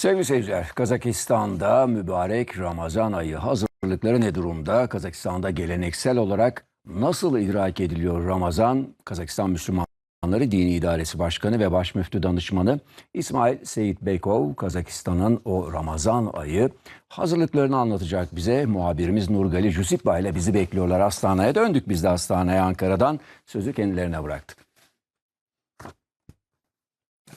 Sevgili seyirciler, Kazakistan'da mübarek Ramazan ayı hazırlıkları ne durumda? Kazakistan'da geleneksel olarak nasıl idrak ediliyor Ramazan? Kazakistan Müslümanları Dini İdaresi Başkanı ve Baş Müftü Danışmanı İsmail Seyit Bekov, Kazakistan'ın o Ramazan ayı hazırlıklarını anlatacak bize. Muhabirimiz Nurgali Jusipba ile bizi bekliyorlar hastaneye. Döndük biz de hastaneye Ankara'dan. Sözü kendilerine bıraktık.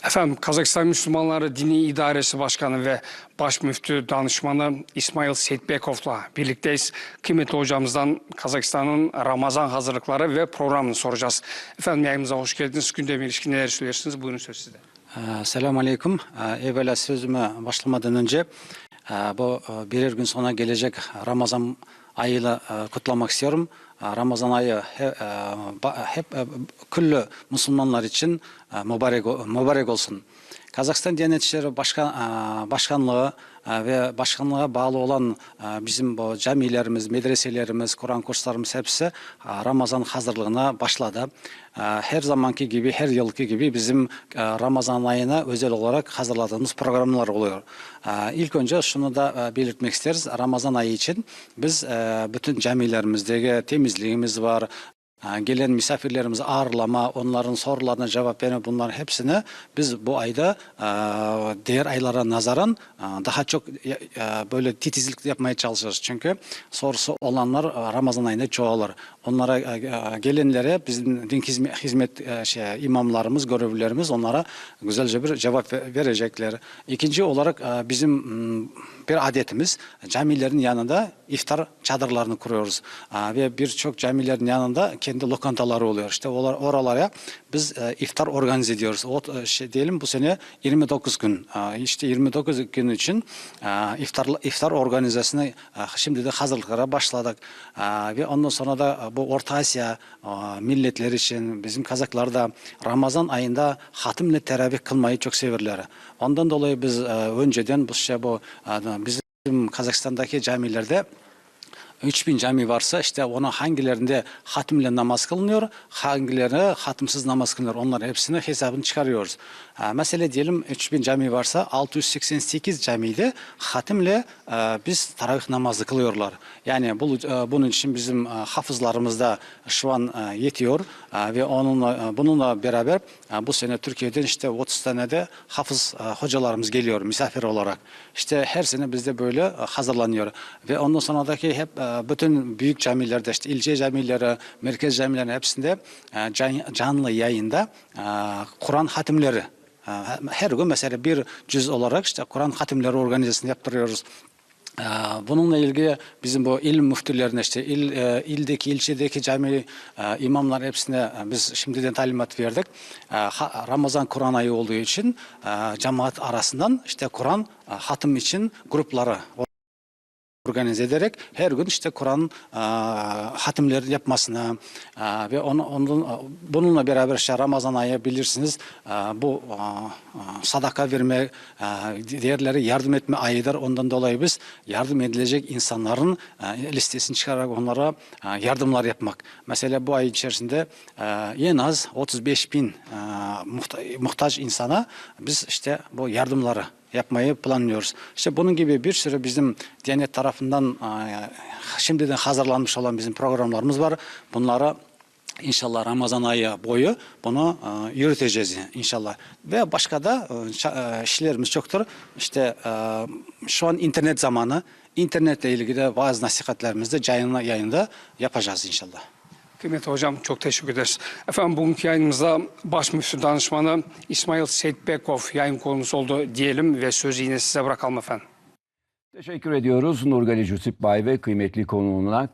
Efendim Kazakistan Müslümanları Dini İdaresi Başkanı ve Baş Müftü Danışmanı İsmail Seyitbekov'la birlikteyiz. Kıymetli hocamızdan Kazakistan'ın Ramazan hazırlıkları ve programını soracağız. Efendim yayınımıza hoş geldiniz. Gündeme ilişkin neler söylersiniz? Buyurun söz sizde. Ee, Selamun Aleyküm. Ee, Evvela sözüme başlamadan önce e, bu e, birer gün sonra gelecek Ramazan айылы э, құтламак серім э, Рамазан айы э, күллі мұсылманлар үшін мұбарек, олсын. Қазақстан Денет башқанлығы için e, mübarek, o- mübarek olsun. Kazakistan Diyanet İşleri Başkan, e, Başkanlığı e, ve başkanlığa bağlı olan e, bizim bu camilerimiz, medreselerimiz, Kur'an kurslarımız hepsi e, Ramazan hazırlığına başladı. E, Her zamanki gibi, her yılki gibi bizim Ramazan ayına özel olarak hazırladığımız programlar oluyor. İlk önce şunu da belirtmek isteriz. Ramazan ayı için biz bütün camilerimizdeki temizliğimiz var, Gelen misafirlerimizi ağırlama, onların sorularına cevap verme bunların hepsini biz bu ayda e, diğer aylara nazaran e, daha çok e, böyle titizlik yapmaya çalışıyoruz. Çünkü sorusu olanlar Ramazan ayında çoğalır. Onlara gelenlere bizim din hizmet, şey, imamlarımız, görevlilerimiz onlara güzelce bir cevap ve- verecekler. İkinci olarak bizim bir adetimiz camilerin yanında iftar çadırlarını kuruyoruz. Ve birçok camilerin yanında lokantaları oluyor. İşte oralara biz e, iftar organize ediyoruz. O e, şey diyelim bu sene 29 gün. Aa, işte 29 gün için aa, iftar iftar organizasyonu aa, şimdi de hazırlıklara başladık. Aa, ve ondan sonra da e, bu Orta Asya aa, milletleri için bizim Kazaklar da Ramazan ayında hatimle teravih kılmayı çok severler. Ondan dolayı biz e, önceden bu şey bu e, bizim Kazakistan'daki camilerde 3000 cami varsa işte ona hangilerinde hatimle namaz kılınıyor, hangilerine hatimsiz namaz kılınıyor. Onların hepsini hesabını çıkarıyoruz. Ha, mesela diyelim 3000 cami varsa 688 camide hatimle e, biz taravih namazı kılıyorlar. Yani bu, e, bunun için bizim e, hafızlarımız da şu an e, yetiyor E, ve onunla e, bununla beraber e, bu sene Türkiye'den işte 30 tane de hafız e, hocalarımız geliyor misafir olarak. İşte her sene bizde böyle e, hazırlanıyor ve ondan sonraki hep e, bütün büyük camilerde işte ilçe camileri, merkez camilerin hepsinde e, can- canlı yayında e, Kur'an hatimleri e, her gün mesela bir cüz olarak işte Kur'an hatimleri organizasyonu yaptırıyoruz. Ee, Bununla ilgili bizim bu il müftülerine işte il, ildeki, ilçedeki cami imamlar hepsine biz şimdiden talimat verdik. Ramazan Kur'an ayı olduğu için cemaat arasından işte Kur'an hatim için grupları organize ederek her gün işte Kur'an hatimleri yapmasına e, ve onu, onun, bununla beraber işte Ramazan ayı bilirsiniz e, bu e, sadaka verme, e, diğerleri yardım etme ayıdır. Ondan dolayı biz yardım edilecek insanların e, listesini çıkararak onlara e, yardımlar yapmak. Mesela bu ay içerisinde e, en az 35 bin e, muhta- muhtaç insana biz işte bu yardımları yapmayı planlıyoruz. İşte bunun gibi bir sürü bizim Diyanet tarafından şimdiden hazırlanmış olan bizim programlarımız var. Bunlara İnşallah Ramazan ayı boyu bunu e, yürüteceğiz inşallah. Ve başka da e, işlerimiz çoktur. İşte e, şu an internet zamanı. İnternetle ilgili de bazı nasihatlerimizi de yayında, yayında yapacağız inşallah. Kıymetli hocam çok teşekkür ederiz. Efendim bugünkü yayınımızda Baş Müftü Danışmanı İsmail Seyitbekov yayın konusu oldu diyelim ve sözü yine size bırakalım efendim. Teşekkür ediyoruz Nurgali Jusipbay ve kıymetli konuğuna